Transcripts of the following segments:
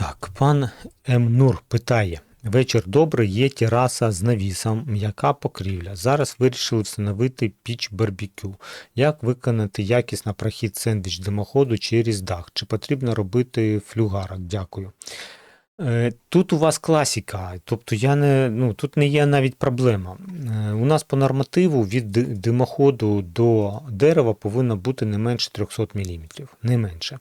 Так, пан М. Питає. Вечір добрий, є тераса з навісом, м'яка покрівля. Зараз вирішили встановити піч барбекю. Як виконати якісно прохід сендвіч димоходу через дах? Чи потрібно робити флюгарок? Дякую. Е, Тут у вас класика, тобто я не, ну, тут не є навіть проблема. Е, У нас по нормативу від димоходу до дерева повинно бути не менше 300 мм, не менше.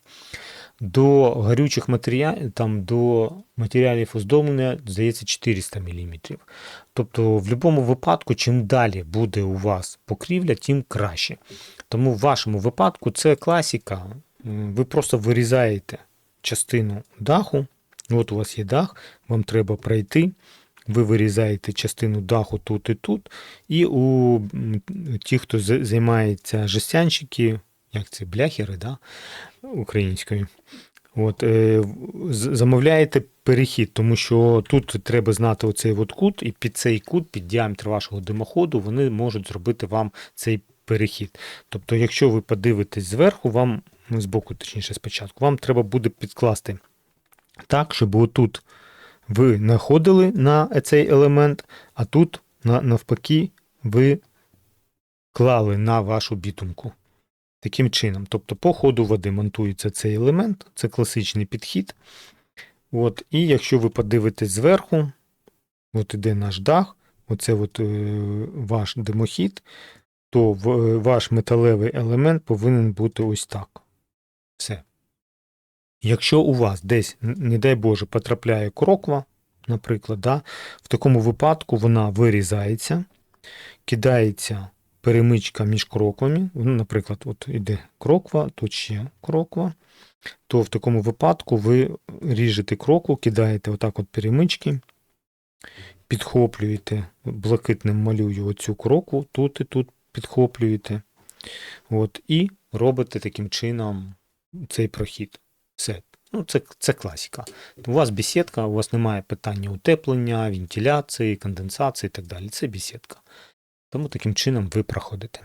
До горючих матеріалів, там до матеріалів оздоблення, здається, 400 мм. Тобто, в будь-якому випадку, чим далі буде у вас покрівля, тим краще. Тому в вашому випадку це класика. Ви просто вирізаєте частину даху. От у вас є дах, вам треба пройти. Ви вирізаєте частину даху тут і тут. І у ті, хто займається жестянщики, як це, бляхери, да? українською. От, е, замовляєте перехід, тому що тут треба знати оцей от кут, і під цей кут, під діаметр вашого димоходу, вони можуть зробити вам цей перехід. Тобто, якщо ви подивитесь зверху, вам, ну, збоку, точніше, спочатку, вам треба буде підкласти так, щоб отут ви находили на цей елемент, а тут навпаки ви клали на вашу бітумку. Таким чином, тобто по ходу води монтується цей елемент, це класичний підхід. От, і якщо ви подивитесь зверху, от іде наш дах, оце от, е, ваш димохід, то в, е, ваш металевий елемент повинен бути ось так. Все. Якщо у вас десь, не дай Боже, потрапляє кроква, наприклад, да, в такому випадку вона вирізається, кидається перемичка між кроквами. Ну, наприклад, от іде кроква, тут ще кроква, то в такому випадку ви ріжете крокву, кидаєте отак от перемички, підхоплюєте, блакитним малюю оцю крокву, тут і тут підхоплюєте. От, і робите таким чином цей прохід. Все. Ну, це, це класика. У вас бесідка, у вас немає питання утеплення, вентиляції, конденсації і так далі. Це бесідка. Тому таким чином ви проходите.